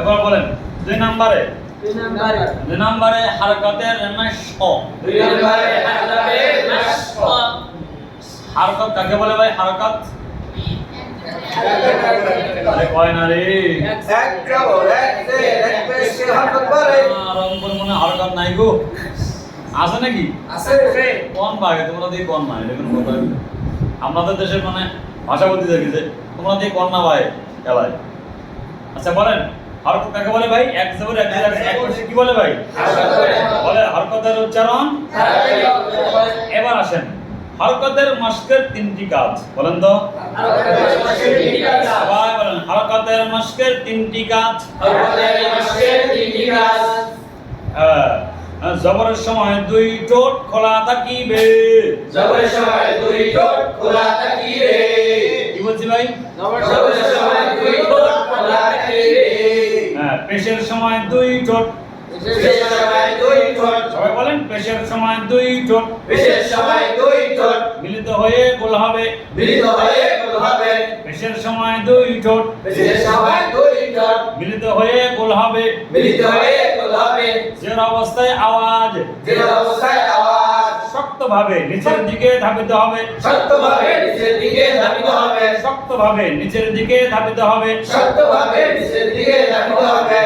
এবার বলেন দুই নাম্বারে? দুই নম্বরে। হারকাতের নাশ দুই নম্বরে হারকাতে কাকে বলে ভাই? হারকাত? আরে কয় না রে। একটা বড় একটা একটা সে হরকত করে মনে হারকাত নাই গো। আছে নাকি? আছে। রে কোন ভাগে তোমরা দিয়ে কোন না এটা কোনো কথা আমাদের দেশের মানে ভাষা বলতে দেখেছে তোমরা দিয়ে কোন না ভাই? এলাই আচ্ছা বলেন। হরকত কাকে বলে ভাই? এক জবর এক জের এক কি বলে ভাই? বলে। বলে হরকতের উচ্চারণ? এবার আসেন। হরকতের মাস্কের তিনটি কাজ। বলেন তো। সবাই বলেন হরকতের মাস্কের তিনটি কাজ। জবরের সময় দুই ঠোঁট খোলা থাকিবে। জবরের সময় দুই ঠোঁট খোলা থাকিবে। কি বলছি ভাই? জবরের সময় দুই ঠোঁট খোলা থাকিবে। পেশের সময় দুই ঠোঁট। বিশেষ সময় দুই ঠোঁট। সবাই বলেন পেশের সময় দুই ঠোঁট। বিশেষ সময় দুই ঠোঁট। মিলিত হয়ে গোল হবে। মিলিত হয়ে গোল হবে। পেশের সময় দুই ঠোঁট। সময় দুই ঠোঁট। মিলিত হয়ে গোল হবে। মিলিত হয়ে গোল হবে। অবস্থায় আওয়াজ। যে অবস্থায় আওয়াজ। শক্তভাবে নিচের দিকে ধাবিত হবে। শক্তভাবে নিচের দিকে ধাবিত হবে। শক্তভাবে নিচের দিকে ধাবিত হবে। শক্তভাবে নিচের দিকে ধাবিত হবে।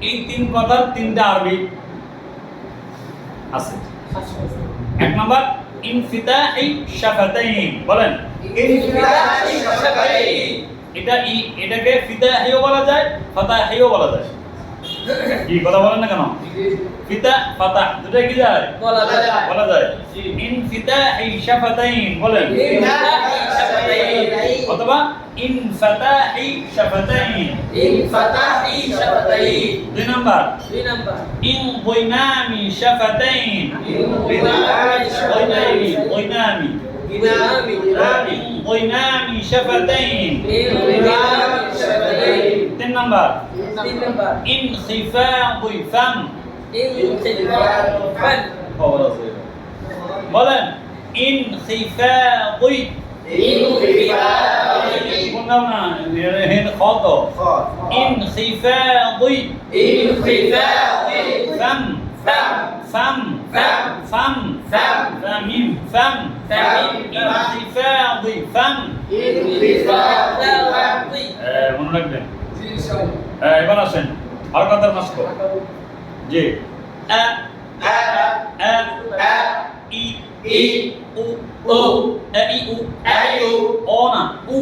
এই তিন কথার তিনটা আরবি আছে। এক নাম্বার ইনফিতাহি শাফাতাইন। বলেন। ইনফিতাহি শাফাতাইন। এটা ই এটাকে ফিতাহিও বলা যায় ফাতাহিও বলা যায়। কি কথা বলেন না কেন? ফিতা ফাতা দুটাই কি যায়? বলা যায়। বলা যায়। ইনফিতাহি শাফাতাইন বলেন। ইনফিতাহি শাফাতাইন। অথবা ইনফাতাহি শাফাতাইন। ইনফিতাহি শাফাতাইন। দুই নাম্বার। দুই নাম্বার। শাফাতাইন। ইনদিনামি শাফাতাইন। ইনদিনামি ইনামি ইনামি ইনদিনামি শাফাতাইন। ইনদিনামি শাফাতাইন। তিন number. Tin number. İnsifâdu fem. İnsifâdu fem. Havalı söyle. Malın. İnsifâdu. İnsifâdu. Bundan ne? Hen khato. Khat. İnsifâdu. İnsifâdu. Fem. Fem. فم فم فم فم فم فم فم انخفاض فم انخفاض فم منركب এ, এবার আসেন। আর কথার mask. G. A a a a E E uh uh A E uh a you ও না উ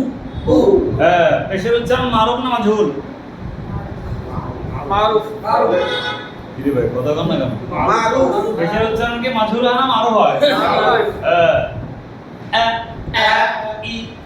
উ। হ্যাঁ পেশের উচ্চারণ মারুফ না মাঝুল মারুফ দিদি ভাই কথা কম না কেন? মারুফ। পেশের উচ্চারণ কি মাঝুল হয়। না মারুফ হয়। হ্যাঁ আ আ ই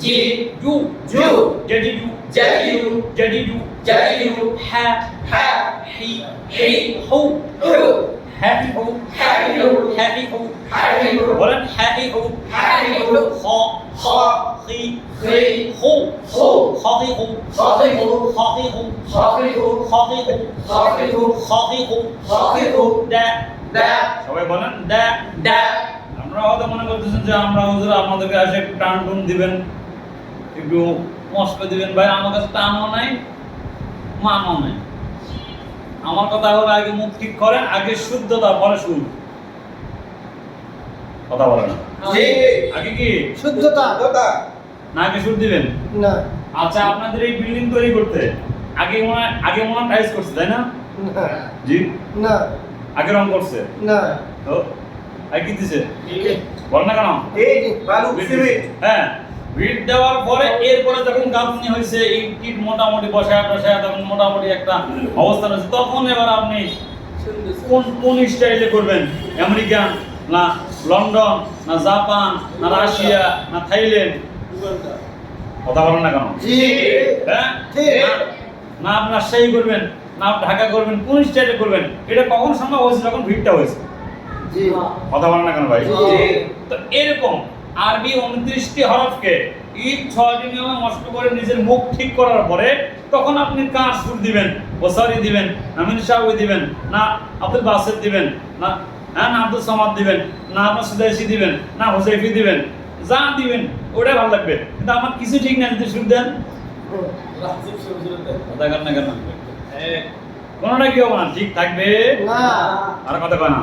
খ হি হু kha hi hu খ হি হু kha hi hu খ হি হু kha hi hu খ da সবাই বলেন da দা আমরা হয়তো মনে করতেছেন যে আমরা হুজুর আপনাদেরকে একটু টান টুন দিবেন একটু মস্ক দিবেন ভাই আমার কাছে টানও নাই মানও নাই। আমার কথা হলো আগে মুখ ঠিক করেন আগে শুদ্ধতা পরে সুর কথা বলেন না। আগে কি? শুদ্ধতা। না আগে সুর দিবেন? না। আচ্ছা আপনাদের এই বিল্ডিং তৈরি করতে আগে মনে হয় আগে মনে হয় টাইস করছে তাই না? না। জি? না। আগে রং করছে? না। তো আগে কি দিছে? বল না কেন? এই বালু সিমেন্ট। হ্যাঁ। ভিট দেওয়ার পরে এরপরে যখন গাঁথনি হয়েছে এই কিট মোটামুটি বসায় বসায় তখন মোটামুটি একটা অবস্থান আছে তখন এবার আপনি কোন কোন স্টাইলে করবেন? আমেরিকান না লন্ডন না জাপান না রাশিয়া না থাইল্যান্ড? কথা বলেন না কেন? হ্যাঁ? ঠিক। না- না আপনার সেই করবেন না ঢাকা করবেন কোন স্টাইলে করবেন? এটা কখন সম্ভব হয়েছে যখন ভিড়টা হয়েছে? কথা বলেন না কেন ভাই? তো এরকম আরবি উনত্রিশটি হরফকে ঈদ ছয়টি নিয়মে নষ্ট করে নিজের মুখ ঠিক করার পরে তখন আপনি কার সুর দিবেন? ওসারি দিবেন না মিন দিবেন না আব্দুল বাসেদ দিবেন না হ্যাঁ না আব্দুল সামাদ দিবেন না আপনার সুদাইসি দিবেন না হোসাইফি দিবেন যা দিবেন ওটাই ভালো লাগবে। কিন্তু আমার কিছু ঠিক না যদি সুর দেন? কোনোটা কি হবে না ঠিক থাকবে? আর কথা কয় না।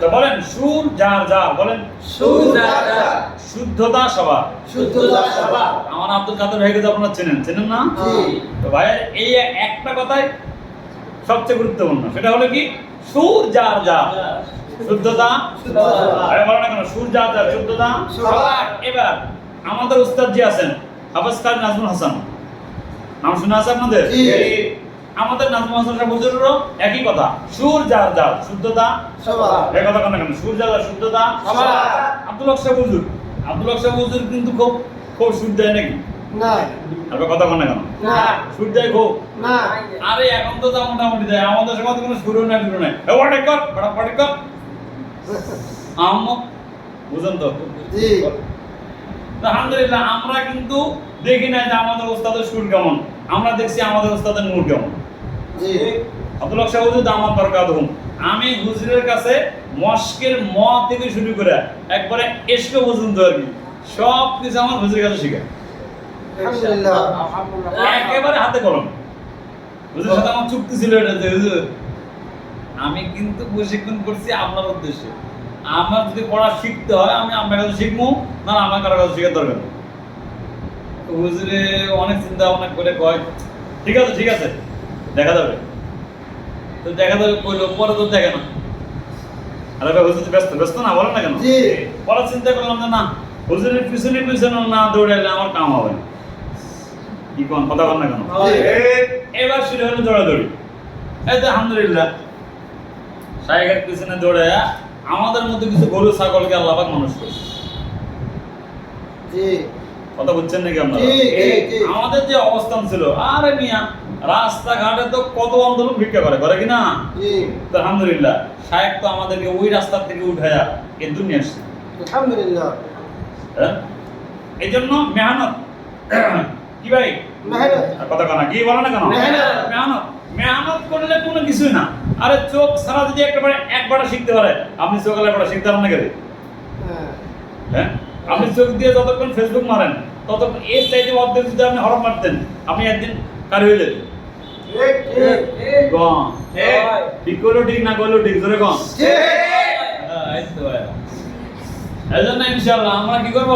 তো বলেন সুর যার যার বলেন। সুজাতা শুদ্ধতা সবার। শুদ্ধতা সভা আমার আব্দুল কাদের ভাইকে তো আপনারা চেনেন। চেনেন না? তো ভাই এই একটা কথাই সবচেয়ে গুরুত্বপূর্ণ। সেটা হলো কি? সুর যার যার। শুদ্ধতা শুদ্ধতা আরে বলো না কেন সুর যার যার শুদ্ধতা সবার। এবার আমাদের উস্তাদ জি আছেন হাফেজ কাজী নাজমুল হাসান। নাম শুনে আছে আপনাদের। আমাদের নাজমুল হাসান হুজুরেরও একই কথা সুর যার যার শুদ্ধতা এই কথা কেন কেন? সুর যার যার শুদ্ধতা সবার। আব্দুল হক সাহেব হুজুর। আব্দুল হক সাহেব হুজুর কিন্তু খুব খুব সুর দেয় নাকি? না। কথা কেন কেন না। সুর দেয় খুব? না। আরে এখন তো তা মোটামুটি দেয়। আমাদের কোনো শুরু নাই শুরু নাই। এ ওয়াটে কর বড় কর। আম বুঝেন তো? জি। আলহামদুলিল্লাহ আমরা কিন্তু দেখি না যে আমাদের ওস্তাদের সুর কেমন। আমরা দেখছি আমাদের ওস্তাদের নূর কেমন। আব্দুল হক সাহেব হুজুর দামাত বরকাত হুম। আমি হুজুরের কাছে মস্কের ম থেকে শুরু করে একবারে এসকে পর্যন্ত আর কি সব কিছু আমার হুজুরের কাছে শিখে আলহামদুলিল্লাহ। একেবারে হাতে কলম। হুজুরের সাথে আমার চুক্তি ছিল এটা যে হুজুর আমি কিন্তু প্রশিক্ষণ করছি আপনার উদ্দেশ্যে। আমার যদি পড়া শিখতে হয় আমি আপনার কাছে শিখব না আমার কারও কাছে শেখার দরকার হুজুরে অনেক চিন্তা ভাবনা করে কয় ঠিক আছে ঠিক আছে। দেখা যাবে। তো দেখা যাবে কইলো পরে তো দেখে না। আরে ভাই হুজুর ব্যস্ত ব্যস্ত না বলেন না কেন? জি। পরে চিন্তা করলাম যে না হুজুরের পিছনে পিছনে না দৌড়াইলে আমার কাম হবে না। কি কোন কথা বল না কেন? এবার শুরু হলো দৌড়াদৌড়ি। এই তো আলহামদুলিল্লাহ পিছনে দৌড়ে আমাদের মধ্যে কিছু গরু ছাগলকে আল্লাহ মানুষ করছে। কথা বুঝছেন নাকি আপনারা। আমাদের যে অবস্থান ছিল আরে মিয়া রাস্তাঘাটে তো কত আন্দোলন ভিক্ষা করে করে কি না? আলহামদুলিল্লাহ সাহেব তো আমাদেরকে ওই রাস্তার থেকে উঠায়া এ দুনিয়া আসছে। আলহামদুলিল্লাহ। হ্যাঁ? এই জন্য মেহনত। কি ভাই? কথা কানা কি বলে না কেন? মেহনত। মেহনত। করলে কোনো কিছুই না। আরে চোখ সারা যদি একবারে একবার শিখতে পারে আপনি চোখ একবার শিখতে পারেন না কেন? হ্যাঁ। হ্যাঁ? আপনি চোখ দিয়ে যতক্ষণ ফেসবুক মারেন ততক্ষণ এর চাইতে অর্ধেক যদি আপনি হরফ মারতেন আপনি একদিন কার হয়ে ঠিক গম। ঠিক। করলেও ঠিক না করলেও ঠিক ধরে গম। ঠিক। হ্যাঁ, এই তো ভাই। এই আমরা কি করব?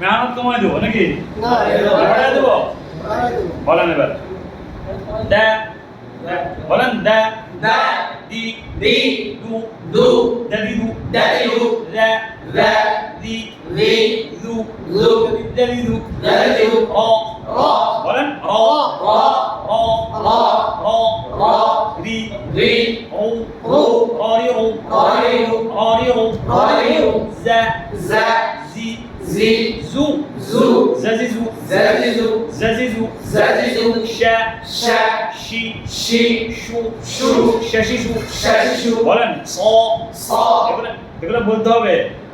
মেহনত কমাই দেবো নাকি? না বাড়াই দেবো? বলেন এবার। দা বলেন দা। দা দি দি দু দু দাদি দু দাদি দু রা রা দি রি দু দু। দাদি দু দাদি দু। র র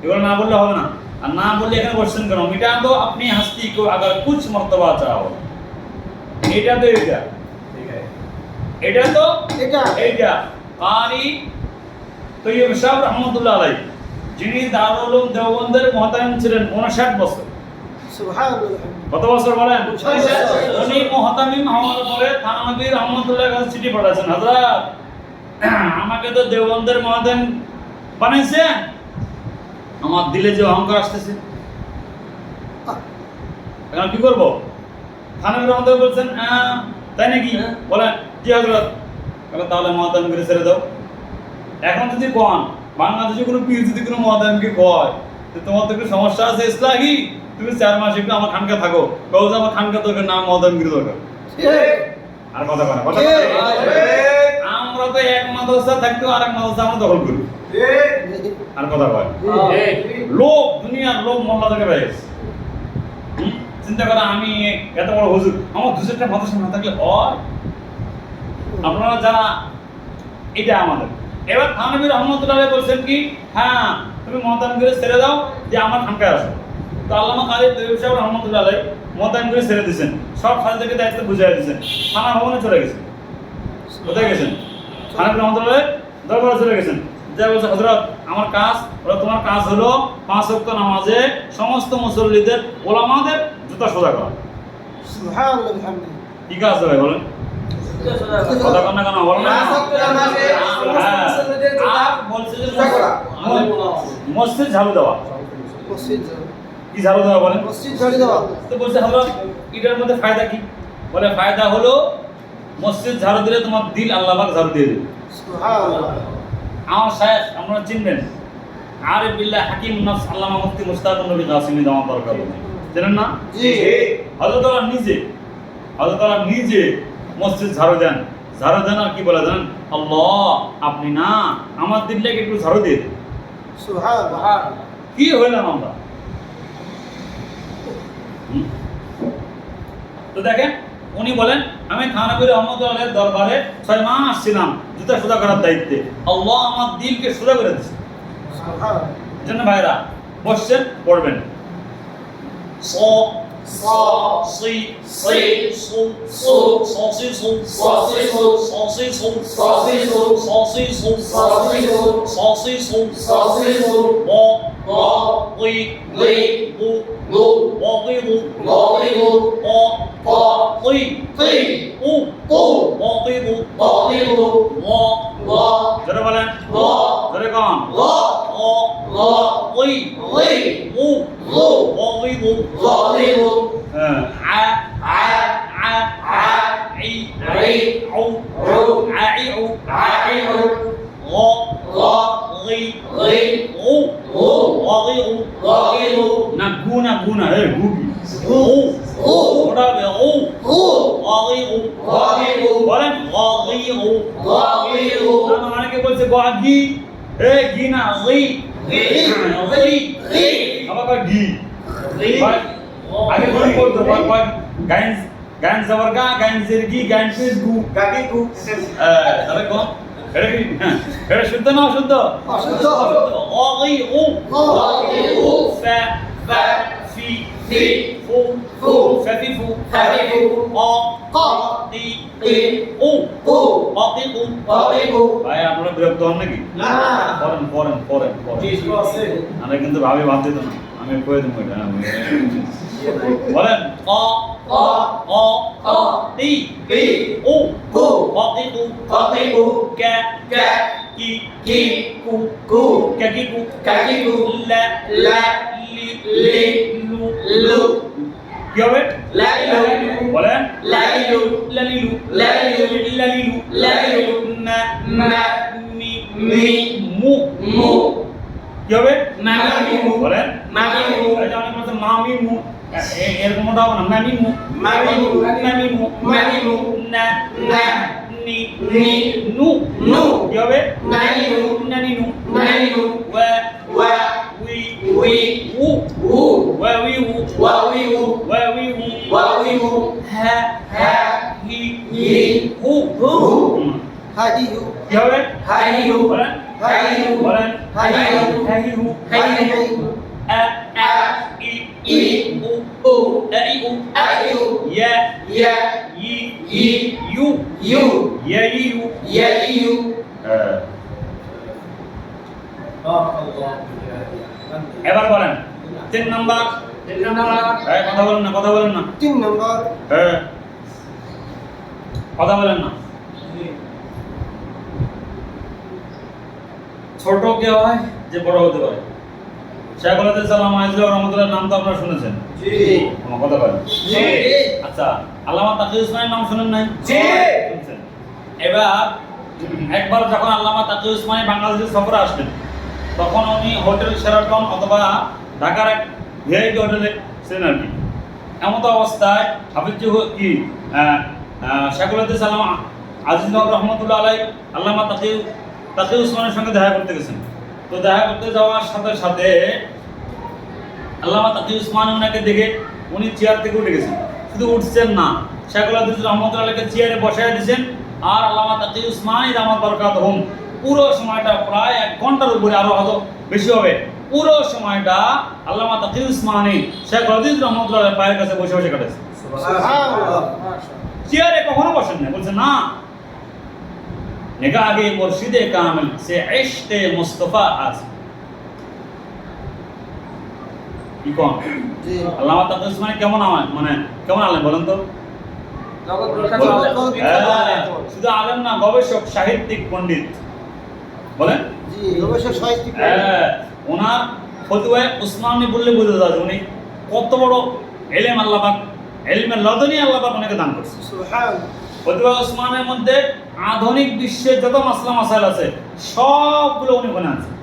এবার না বললে হবে না। আর না বললে এখানে কোশ্চেন কেন? মিটা তো আপনি হাস্তি কো আগার কুছ মর্তবা চাও। এটা তো এটা এটা তো এটা এটা তো ইয়ে শাহ রহমতুল্লাহ আলাই যিনি দারুল উলুম দেওবন্দের মহতামিম ছিলেন 59 বছর। কত বছর বলেন? উনি মহতামিম হওয়ার পরে রহমতুল্লাহ কাছে চিঠি পাঠাচ্ছেন হাজরা আমাকে তো দেওবন্দের মহাদান বানাইছেন? আমার দিলে যে অহংকার আসতেছে। এখন কি করব? থানানবী রহমতুল্লাহ বলছেন তাই নাকি? বলেন জি হযরত বলে তাহলে মহতামিম করে ছেড়ে দাও। এখন যদি কোন বাংলাদেশে কোনো পিএইচ যদি কোনো মহতামিমকে কয় যে তোমার তো একটু সমস্যা আছে ইসলাহি তুমি চার মাস একটু আমার খানকা থাকো। কও আমার খানকা দরকার না মহতামিমগিরি দরকার। আর কথা বলে কথা ঠিক বলে। আমরা তো এক মাদ্রাসা থাকতেও আর এক মাদ্রাসা আমরা দখল করি। আর কথা বলে লোক দুনিয়ার লোক মোল্লা থেকে রয়েছে? চিন্তা করে আমি এত বড় হুজুর আমার দু চারটা মাদ্রাসা না থাকলে হয়? আপনারা যারা এটা আমাদের। এবার থানবী রহমতুল্লাহ বলছেন কি হ্যাঁ তুমি মহতানগিরে ছেড়ে দাও যে আমার খানকায় আসো। তো আল্লামা কালী তৈব সাহেব রহমতুল্লাহ মহতানগিরে ছেড়ে দিয়েছেন। সব সাথে দায়িত্ব বুঝিয়ে দিয়েছেন। থানা ভবনে চলে গেছেন কোথায় গেছেন? থানবী রহমতুল্লাহ দরবারে চলে গেছেন। যা বলছে হজরত আমার কাজ ওরা তোমার কাজ হলো পাঁচ ওয়াক্ত নামাজে সমস্ত মুসল্লিদের ওলামাদের জুতা সোজা করা। কি কাজ হবে বলেন? কথা কন না কেন বলেন হ্যাঁ। মসজিদ ঝাড়ু দেওয়া। কি ঝাড়ু দেওয়া বলেন? মসজিদ ঝাড়ি দেওয়া। তো বলছে হজরত এটার মধ্যে ফায়দা কি? বলে ফায়দা হলো মসজিদ ঝাড়ু দিলে তোমার দিল আল্লাহ পাক ঝাড়ু দিয়ে দেবে। আমার সাহেব আপনারা চিনবেন? আরে বিল্লাহ হাকিম নফস আল্লামা মুফতি মুস্তাকুর নবী কাসিমি দাওয়া দরকার জানেন না? জি। হযরত আল্লাহ নিজে। হযরত আল্লাহ নিজে মসজিদ ঝাড়ু দেন। ঝাড়ু দেন আর কি বলে জানেন? আল্লাহ আপনি না আমার দিলটাকে একটু ঝাড়ু দিয়ে দিন। কি হইলাম আমরা? তো দেখেন উনি বলেন আমি থানাবির রহমতুল্লাহের দরবারে ছয় মাস ছিলাম জুতা সোজা করার দায়িত্বে আল্লাহ আমার দিলকে সোজা করে দিচ্ছে জন্য ভাইরা বসছেন পড়বেন স স সি সি সু সু সসি সু সসি সু সসি সু সসি সু সসি সু সসি সু সসি সু সসি সু ব ব উই উই বু লু বগিবু বগিবু প প উই طيب طيب قو قو مطيب مطيب ما ما جرب لنا ما جرب كان ما ما طيب طيب مو مو مطيب مطيب আগে বলি করতে পারবেন গাইন্স গাইন্স যাবার গা গাইন্সের কি গাইন্সের গু গাগি গু তাহলে কম শুদ্ধ না অশুদ্ধ? অশুদ্ধ অগি উ। অগি উ। ফা ফা ফি ফি ফু ফু ফাফি ফু। ফাফি ফু অ ক? টি টি উ। উ। অগি উ। অগি উ। ভাই আপনারা বিরক্ত হন নাকি? না। ফরেন ফরেন ফরেন ফরেন জি আছে। আমরা কিন্তু ভাবে ভাবতে তো না। আমি কয়ে দেবো এটা? আমি বলেন। অ ক অ ক তি তি উ উ বাকিবু বগিবু কে কা কি কি কু কু কাকিকু কাকিকু লা লা লি লি লু লু কি হবে? লাইলু বলেন। লাইলু লালিলু লালিলু লালিলু লালিলু না না মি মি মু মু কি হবে মামিমু বলেন মামিমু এই যে অনেক বলছে মামিমু এ- এ- এরকম ওটা হবে না মামিমু মামিমু মামিমু মামিমু না না নি নি নু নু কি হবে নানিনু নানিনু নানিনু ওয়া ওয়া উই উই উ উ ওয়া উই উ ওয়া উই উ ওয়া উই উ ওয়া উই উ হা হা হি হি হু হু হুম। হাদিহু কি হবে হাইহু বলেন হাইহু বলেন হাইহু হাইহু হাইহু আ আ ই ই O A I U. E, ya Ya Yi Yi You You Ya You Ya You uh. এবার বলেন তিন নাম্বার। তিন নাম্বার। হ্যাঁ কথা বলেন না কথা বলেন না। তিন নাম্বার। হ্যাঁ কথা বলেন না। ছোট কে হয় যে বড় হতে পারে? শেখ আলাদ সালাম আইজুল রহমতুল্লাহ নাম তো আপনারা শুনেছেন? জি। আমার কথা বলেন জি। আচ্ছা আল্লামা তাকি উসমানের নাম শুনেন নাই? জি। শুনছেন। এবার একবার যখন আল্লামা তাকি উসমানী বাংলাদেশের সফরে আসলেন তখন উনি হোটেল সেরাটন অথবা ঢাকার এক ভিআইপি হোটেলে ছিলেন আর কি। এমন তো অবস্থায় হাফিজ কি আহ, আহ, শেখুল সালাম আজিজ রহমতুল্লাহ আলাই আল্লামা তাকি তাকি উসমানের সঙ্গে দেখা করতে গেছেন। তো দেখা করতে যাওয়ার সাথে সাথে আল্লামা তাকি উসমান ওনাকে দেখে উনি চেয়ার থেকে উঠে গেছেন। শুধু উঠছেন না রহমতুল্লাহকে চেয়ারে বসায় দিয়েছেন আর আল্লামা তাকি উসমানী বরকাত হুম। পুরো সময়টা প্রায় এক ঘণ্টার উপরে আরও হয়তো বেশি হবে। পুরো সময়টা আল্লামা তাকি উসমানী শেখ রহমতুল্লাহ পায়ের কাছে বসে বসে কাটেছে চেয়ারে কখনো বসেন না বলছে না নিগাহে মুর্শিদে কামিল সে ইশকে মুস্তাফা আছে। কি কোন জি। আল্লামা তাকি উসমানী কেমন আমার মানে কেমন আলেন বলেন তো? আলেম। হ্যাঁ, আলেম। শুধু আলেম না গবেষক সাহিত্যিক পণ্ডিত। বলেন? গবেষক সাহিত্যিক হ্যাঁ ওনার ফতুয়ায় উসমানী বললে বুঝতে যাচ্ছে উনি কত বড় এলেম আল্লাপাক এলমের লদনি আল্লাপাক ওনাকে দান করছে ফতুয়া উসমানের মধ্যে আধুনিক বিশ্বের যত মাসলা মাসাইল আছে সবগুলো উনি ওখানে আছে